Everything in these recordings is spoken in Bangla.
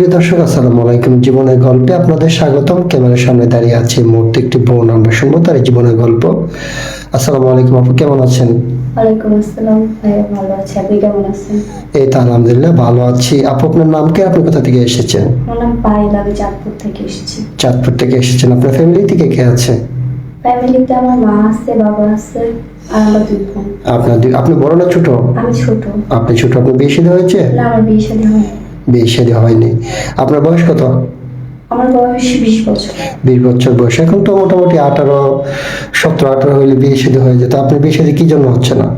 প্রিয় দর্শক আসসালামু আলাইকুম। জীবনের গল্পে আপনাদের স্বাগতম। ক্যামেরার সামনে দাঁড়িয়ে আছে এই মুহূর্তে একটি বোন আমরা শুনব তার জীবনের গল্প। আসসালামু আলাইকুম আপু কেমন আছেন? এই তো আলহামদুলিল্লাহ ভালো আছি। আপু আপনার নাম কি? আপনি কোথা থেকে এসেছেন? চাঁদপুর থেকে এসেছি। চাঁদপুর থেকে এসেছেন। আপনার ফ্যামিলি থেকে কে আছে? ফ্যামিলিতে আমার মা আছে বাবা আছে আর আমরা দুই বোন। আপনার আপনি বড় না ছোট? আমি ছোট। আপনি ছোট আপনার বিয়ে শাদী হয়েছে? না আমার বিয়ে শাদী হয়নি। বিয়ে শাদী হয়নি। আপনার বয়স কত? আমার বয়স বিশ বছর। বিশ বছর বয়স। এখন তো মোটামুটি আঠারো সতেরো আঠারো হইলে বিয়ে শাদী হয়ে যেত। আপনার বিয়ে শাদী কি জন্য হচ্ছে না?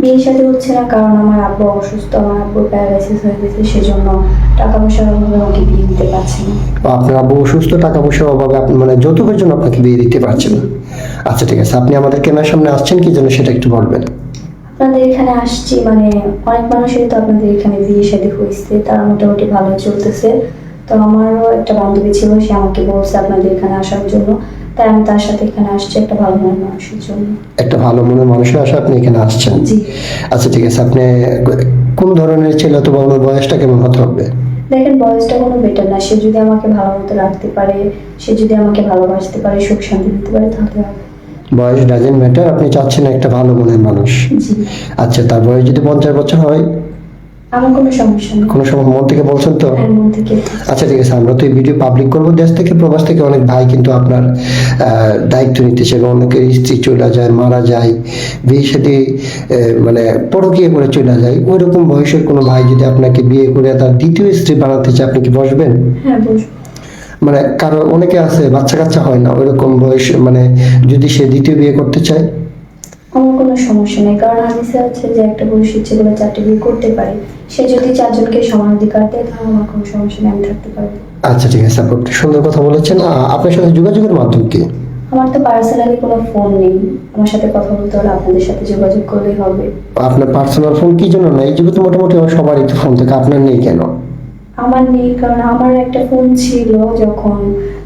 বিয়ে শাদী হচ্ছে না কারণ আমার আব্বু অসুস্থ আমার আব্বুর প্যারালাইসিস হয়ে গেছে সেজন্য টাকা পয়সার অভাবে আমাকে বিয়ে দিতে পারছে না। আপনার আব্বু অসুস্থ টাকা পয়সার অভাবে আপনি মানে যৌতুকের জন্য আপনাকে বিয়ে দিতে পারছেন না। আচ্ছা ঠিক আছে। আপনি আমাদের ক্যামেরার সামনে আসছেন কি জন্য সেটা একটু বলবেন। আপনাদের এখানে আসছি মানে অনেক মানুষেরই তো আপনাদের এখানে বিয়ে শাদী হয়েছে তারা মোটামুটি ভালো চলতেছে। তো আমারও একটা বান্ধবী ছিল সে আমাকে বলছে আপনাদের এখানে আসার জন্য। তাই আমি তার সাথে এখানে আসছি একটা ভালো মনের মানুষের জন্য। একটা ভালো মনের মানুষের আশা আপনি এখানে আসছেন? জি। আচ্ছা ঠিক আছে আপনি কোন ধরনের ছেলে অথবা ওনার বয়সটা কেমন হতে হবে? দেখেন বয়সটা কোনো বেটার না। সে যদি আমাকে ভালো মতো রাখতে পারে সে যদি আমাকে ভালোবাসতে পারে সুখ শান্তি দিতে পারে তাহলে হবে। বয়স ডাজেন্ট ম্যাটার আপনি চাচ্ছেন একটা ভালো মনের মানুষ। আচ্ছা তার বয়স যদি পঞ্চাশ বছর হয়? আমার কোনো সমস্যা নেই। কোনো সময় মন থেকে বলছেন তো? হ্যাঁ, আচ্ছা ঠিক আছে আমরা তো এই ভিডিও পাবলিক করব। দেশ থেকে প্রবাস থেকে অনেক ভাই কিন্তু আপনার দায়িত্ব নিতেছে এবং অনেকের স্ত্রী চলে যায় মারা যায় বিয়ে সাথে মানে পরকীয় করে চলে যায়। ওই রকম বয়সের কোনো ভাই যদি আপনাকে বিয়ে করে তার দ্বিতীয় স্ত্রী বানাতে চায় আপনি কি বসবেন? হ্যাঁ বসবো। মানে কারও অনেকে আছে বাচ্চা কাচ্চা হয় না ওইরকম বয়স মানে যদি সে দ্বিতীয় বিয়ে করতে চায়? আমার কোনো সমস্যা নেই কারণ চাচ্ছি যে একটা পুরুষ ইচ্ছে করে চারটে বিয়ে করতে পারে। সে যদি চারজনকে সমান অধিকার দেয় তাহলে আমার কোনো সমস্যা নেই আমি থাকতে পারব। আচ্ছা ঠিক আছে আপু সুন্দর কথা বলেছেন। আপনার সাথে যোগাযোগের মাধ্যম কি? আমার তো পার্সোনালি কোনো ফোন নেই। আমার সাথে কথা বলতে হলে আপনাদের সাথে যোগাযোগ করলেই হবে। আপনার পার্সোনাল ফোন কি জন্য নেই? যেহেতু মোটামুটি সবারই তো ফোন থেকে আপনার নেই কেন? আমার নেই, কারণ আমার একটা ফোন ছিল যখন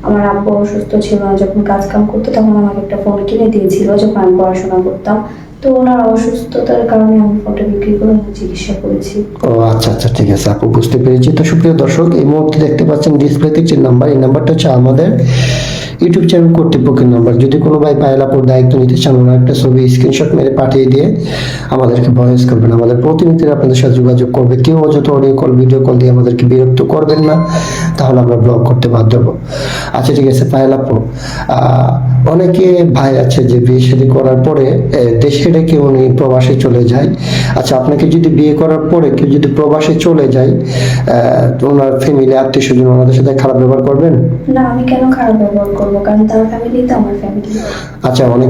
আমার আব্বু অসুস্থ ছিল, যখন কাজ কাম করতো, তখন আমাকে একটা ফোন কিনে দিয়েছিল, যখন আমি পড়াশোনা করতাম। তো ওনার অসুস্থতার কারণে আমি ফোনটা বিক্রি করে চিকিৎসা করেছি। ও আচ্ছা আচ্ছা ঠিক আছে আপু বুঝতে পেরেছি। তো সুপ্রিয় দর্শক এই মুহূর্তে দেখতে পাচ্ছেন নাম্বার এই নাম্বারটা হচ্ছে আমাদের ইউটিউব চ্যানেল কর্তৃপক্ষের নাম্বার যদি কোনো ভাই পায়লাপুর দায়িত্ব নিতে চান ওনার একটা ছবি স্ক্রিনশট মেরে পাঠিয়ে দিয়ে আমাদেরকে ভয়েস করবেন। আমাদের প্রতিনিধিরা আপনাদের সাথে যোগাযোগ করবে। কেউ অযথা অডিও কল ভিডিও কল দিয়ে আমাদেরকে বিরক্ত করবেন না। তাহলে আমরা ব্লগ করতে বাধ্য হব। আচ্ছা ঠিক আছে পায়লাপু আহ, অনেকে ভাই আছে যে বিয়ে শাদী করার পরে দেশে রেখে উনি প্রবাসে চলে যায়। আচ্ছা আপনাকে যদি বিয়ে করার পরে কেউ যদি প্রবাসে চলে যায় আহ, ওনার ফ্যামিলি আত্মীয় স্বজন ওনাদের সাথে খারাপ ব্যবহার করবেন? না আমি কেন খারাপ ব্যবহার করব? কারণ তার ফ্যামিলি তো আমার ফ্যামিলি আচ্ছা অনেক